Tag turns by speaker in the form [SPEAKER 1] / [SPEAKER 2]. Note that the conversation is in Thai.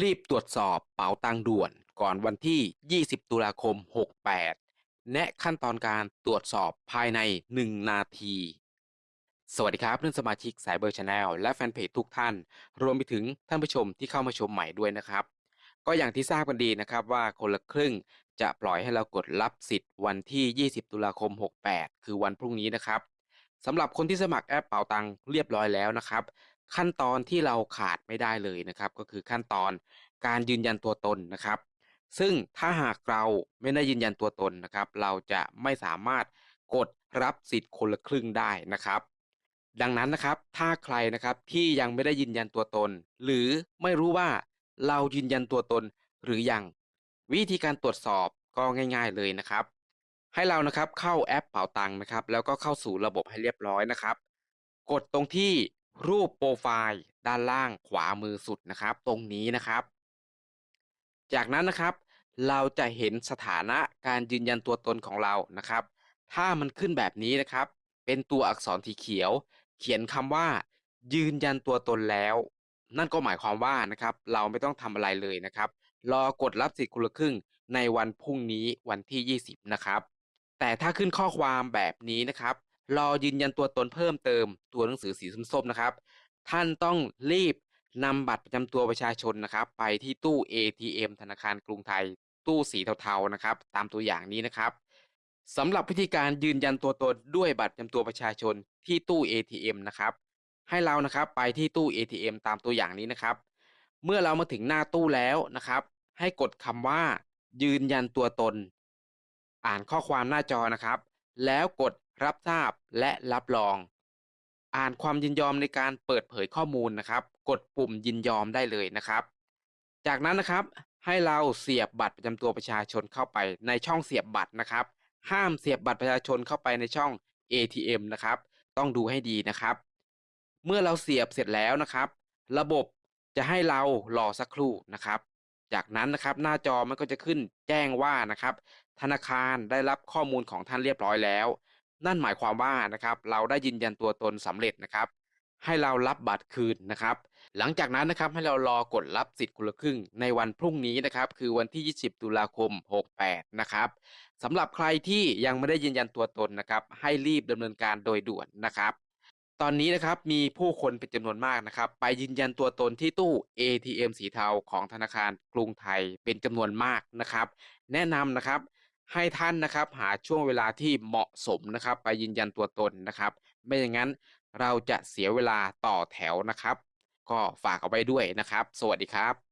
[SPEAKER 1] รีบตรวจสอบเป๋าตังด่วนก่อนวันที่ 20 ตุลาคม 68 แนะขั้นตอนการตรวจสอบภายใน 1 นาที สวัสดีครับเพื่อนสมาชิกสายเบอร์ชาแนลและแฟนเพจทุกท่าน รวมไปถึงท่านผู้ชมที่เข้ามาชมใหม่ด้วยนะครับ ก็อย่างที่ทราบกันดีนะครับว่าคนละครึ่งจะปล่อยให้เรากดรับสิทธิ์วันที่ 20 ตุลาคม 68 คือวันพรุ่งนี้นะครับสำหรับคนที่สมัครแอปเป๋าตังเรียบร้อยแล้วนะครับ ขั้นตอนที่เราขาดไม่ได้เลยนะครับ ก็คือขั้นตอนการยืนยันตัวตนนะครับ ซึ่งถ้าหากเราไม่ได้ยืนยันตัวตนนะครับ เราจะไม่สามารถกดรับสิทธิ์คนละครึ่งได้นะครับ ดังนั้นนะครับถ้าใครนะครับที่ยังไม่ได้ยืนยันตัวตน หรือไม่รู้ว่าเรายืนยันตัวตนหรือยังวิธีการตรวจสอบก็ง่าย ๆเลยนะครับ ให้เรานะครับเข้าแอปเป๋าตังค์นะครับ แล้วก็เข้าสู่ระบบให้เรียบร้อยนะครับ กดตรงที่ รูปโปรไฟล์ด้านล่างขวามือสุดนะครับ ตรงนี้นะครับ จากนั้นนะครับ เราจะเห็นสถานะการยืนยันตัวตนของเรานะครับ ถ้ามันขึ้นแบบนี้นะครับ เป็นตัวอักษรสีเขียว เขียนคำว่า ยืนยันตัวตนแล้ว นั่นก็หมายความว่านะครับ เราไม่ต้องทำอะไรเลยนะครับ รอกดรับสิทธิ์คนละครึ่งในวันพรุ่งนี้วันที่ 20 นะครับ แต่ถ้าขึ้นข้อความแบบนี้นะครับ รอยืนยันตัวตนเพิ่มเติมตัวหนังสือสีส้มๆนะครับ ท่านต้องรีบนำบัตรประจำตัวประชาชนนะครับ ไปที่ตู้ ATM ธนาคารกรุงไทย ตู้สีเทาๆนะครับ ตามตัวอย่างนี้นะครับสำหรับวิธีการยืนยันตัวตนด้วยบัตรประจำตัวประชาชนที่ตู้ ATM นะครับ ให้เรานะครับไปที่ตู้ ATM ตามตัวอย่างนี้นะครับ เมื่อเรามาถึงหน้าตู้แล้วนะครับ ให้กดคำว่า ยืนยันตัวตน อ่านข้อความหน้าจอนะครับ แล้วกด รับทราบและรับรอง อ่านความยินยอมในการเปิดเผยข้อมูลนะครับ กดปุ่มยินยอมได้เลยนะครับ จากนั้นนะครับให้เราเสียบบัตรประจำตัวประชาชนเข้าไปในช่องเสียบบัตรนะครับ ห้ามเสียบบัตรประชาชนเข้าไปในช่อง ATM นะครับ ต้องดูให้ดีนะครับ เมื่อเราเสียบเสร็จแล้วนะครับ ระบบจะให้เรารอสักครู่นะครับ จากนั้นนะครับหน้าจอมันก็จะขึ้นแจ้งว่านะครับ ธนาคารได้รับข้อมูลของท่านเรียบร้อยแล้ว นั่นหมายความว่านะครับเราได้ยืนยันตัวตนสำเร็จนะครับ ให้เรารับบัตรคืนนะครับ หลังจากนั้นนะครับให้เรารอกดรับสิทธิ์คนละครึ่ง ในวันพรุ่งนี้นะครับ คือวันที่ 20 ตุลาคม 68 นะครับสำหรับใครที่ยังไม่ได้ยืนยันตัวตนนะครับ ให้รีบดำเนินการโดยด่วนนะครับ ตอนนี้นะครับมีผู้คนเป็นจำนวนมากนะครับ ไปยืนยันตัวตนที่ตู้ ATM สีเทาของธนาคารกรุงไทยเป็นจำนวนมากนะครับ แนะนำนะครับ ให้ท่านนะครับหาช่วงเวลาที่เหมาะสมนะครับ ไปยืนยันตัวตนนะครับ ไม่อย่างนั้นเราจะเสียเวลาต่อแถวนะครับ ก็ฝากเอาไว้ด้วยนะครับ สวัสดีครับ